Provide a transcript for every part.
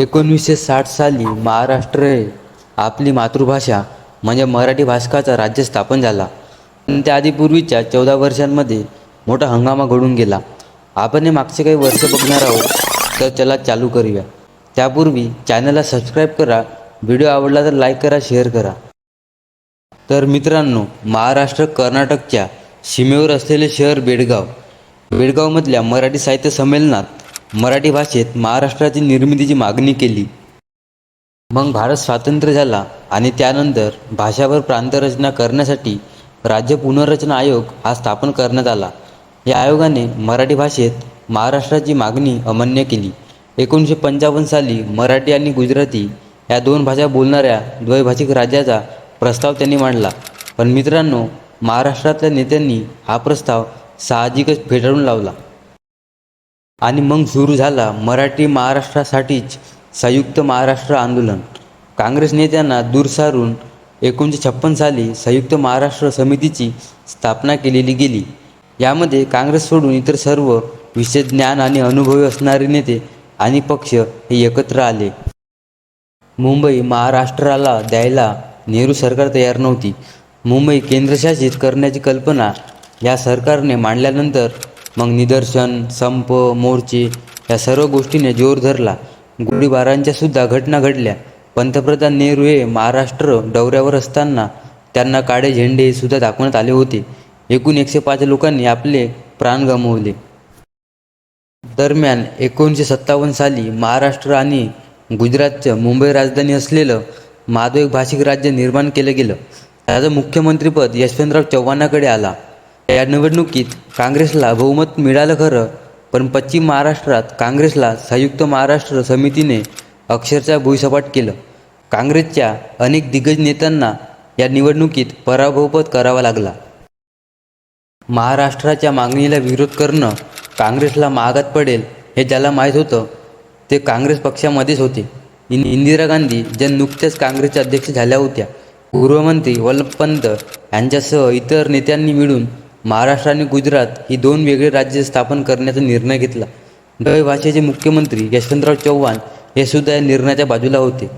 एकोणीसशे साठ साली महाराष्ट्र हे आपली मातृभाषा म्हणजे मराठी भाषकाचा राज्य स्थापन झाला. पण त्याआधी पूर्वीच्या चौदा वर्षांमध्ये मोठा हंगामा घडून गेला. आपण हे मागचे काही वर्ष बघणार आहोत तर चला चालू करूया. त्यापूर्वी चॅनलला सबस्क्राईब करा व्हिडिओ आवडला तर लाईक करा शेअर करा. तर मित्रांनो महाराष्ट्र कर्नाटकच्या सीमेवर असलेले शहर बेडगाव. बेडगावमधल्या मराठी साहित्य संमेलनात मराठी भाषेत महाराष्ट्राची निर्मितीची मागणी केली. मग भारत स्वातंत्र्य झाला आणि त्यानंतर भाषावर प्रांतरचना करण्यासाठी राज्य पुनर्रचना आयोग हा स्थापन करण्यात आला. या आयोगाने मराठी भाषेत महाराष्ट्राची मागणी अमान्य केली. एकोणीसशे पंचावन्न साली मराठी आणि गुजराती या दोन भाषा बोलणाऱ्या द्वैभाषिक राज्याचा प्रस्ताव त्यांनी मांडला. पण मित्रांनो महाराष्ट्रातल्या नेत्यांनी हा प्रस्ताव साहजिकच फेटाळून लावला. आणि मग सुरू झाला मराठी महाराष्ट्रासाठीच संयुक्त महाराष्ट्र आंदोलन. काँग्रेस नेत्यांना दूर सारून एकोणीसशे छप्पन साली संयुक्त महाराष्ट्र समितीची स्थापना केलेली गेली. यामध्ये काँग्रेस सोडून इतर सर्व विशेष ज्ञान आणि अनुभवी असणारे नेते आणि पक्ष हे एकत्र आले. मुंबई महाराष्ट्राला द्यायला नेहरू सरकार तयार नव्हती. मुंबई केंद्रशासित करण्याची कल्पना या सरकारने मांडल्यानंतर मग निदर्शन संप मोर्चे या सर्व गोष्टीने जोर धरला. गोळीबारांच्या सुद्धा घटना घडल्या. पंतप्रधान नेहरू हे महाराष्ट्र दौऱ्यावर असताना त्यांना काळे झेंडे सुद्धा दाखवण्यात आले होते. एकूण एकशे पाच लोकांनी आपले प्राण गमावले. दरम्यान एकोणीसशे सत्तावन्न साली महाराष्ट्र आणि गुजरातचं मुंबई राजधानी असलेलं माधव एक भाषिक राज्य निर्माण केलं गेलं. त्याचं मुख्यमंत्रीपद यशवंतराव चव्हाणाकडे आला. या निवडणुकीत काँग्रेसला बहुमत मिळालं खरं पण पश्चिम महाराष्ट्रात काँग्रेसला संयुक्त महाराष्ट्र समितीने अक्षरशः भुईसपाट केलं. काँग्रेसच्या अनेक दिग्गज नेत्यांना या निवडणुकीत पराभवपत करावा लागला. महाराष्ट्राच्या मागणीला विरोध करणं काँग्रेसला महागात पडेल हे ज्याला माहीत होतं ते काँग्रेस पक्षामध्येच होते. इन इंदिरा गांधी ज्या नुकत्याच काँग्रेसच्या अध्यक्ष झाल्या होत्या गृहमंत्री वल्लभपंत यांच्यासह इतर नेत्यांनी मिळून महाराष्ट्र आणि गुजरात ही दोन वेगळे राज्य स्थापन करण्याचा निर्णय घेतला. द्वय भाषेचे मुख्यमंत्री यशवंतराव चव्हाण हे सुद्धा या निर्णयाच्या बाजूला होते.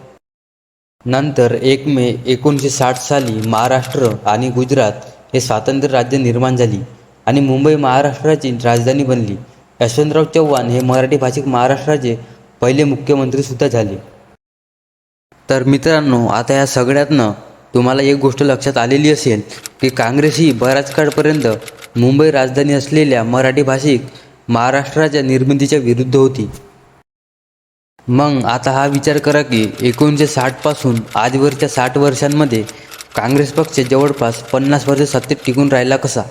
नंतर एक मे एकोणीसशे साठ साली महाराष्ट्र आणि गुजरात हे स्वातंत्र्य राज्य निर्माण झाली आणि मुंबई महाराष्ट्राची राजधानी बनली. यशवंतराव चव्हाण हे मराठी भाषिक महाराष्ट्राचे पहिले मुख्यमंत्रीसुद्धा झाले. तर मित्रांनो आता या सगळ्यातनं तुम्हाला एक गोष्ट लक्षात आलेली असेल की काँग्रेस ही बऱ्याच काळपर्यंत मुंबई राजधानी असलेल्या मराठी भाषिक महाराष्ट्राच्या निर्मितीच्या विरुद्ध होती. मग आता हा विचार करा की एकोणीसशे साठपासून आजवरच्या साठ वर्षांमध्ये काँग्रेस पक्ष जवळपास पन्नास वर्ष सत्तेत टिकून राहिला कसा?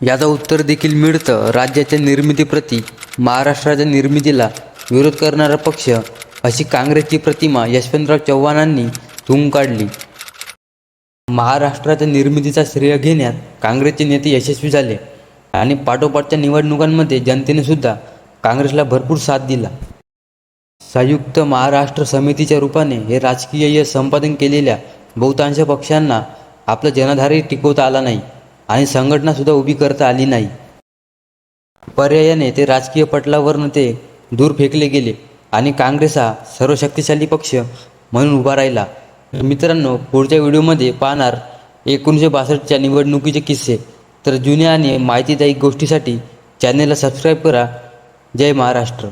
याचं उत्तर देखील मिळतं राज्याच्या निर्मितीप्रती महाराष्ट्राच्या निर्मितीला विरोध करणारा पक्ष अशी काँग्रेसची प्रतिमा यशवंतराव चव्हाणांनी धूम काढली. महाराष्ट्राच्या निर्मितीचा श्रेय घेण्यात काँग्रेसचे नेते यशस्वी झाले आणि पाठोपाठच्या निवडणुकांमध्ये जनतेने सुद्धा काँग्रेसला भरपूर साथ दिला. संयुक्त महाराष्ट्र समितीच्या रूपाने हे राजकीय यश संपादन केलेल्या बहुतांश पक्षांना आपला जनाधारही टिकवता आला नाही आणि संघटनासुद्धा उभी करता आली नाही. पर्यायाने ते राजकीय पटलावरनं ते दूर फेकले गेले आणि काँग्रेस हा सर्वशक्तिशाली पक्ष म्हणून उभा राहिला. मित्रांनो पुढच्या व्हिडिओमध्ये पाहणार एकोणीसशे बासष्टच्या निवडणुकीचे किस्से. तर जुन्या आणि माहितीदायी गोष्टीसाठी चॅनेलला सबस्क्राईब करा. जय महाराष्ट्र.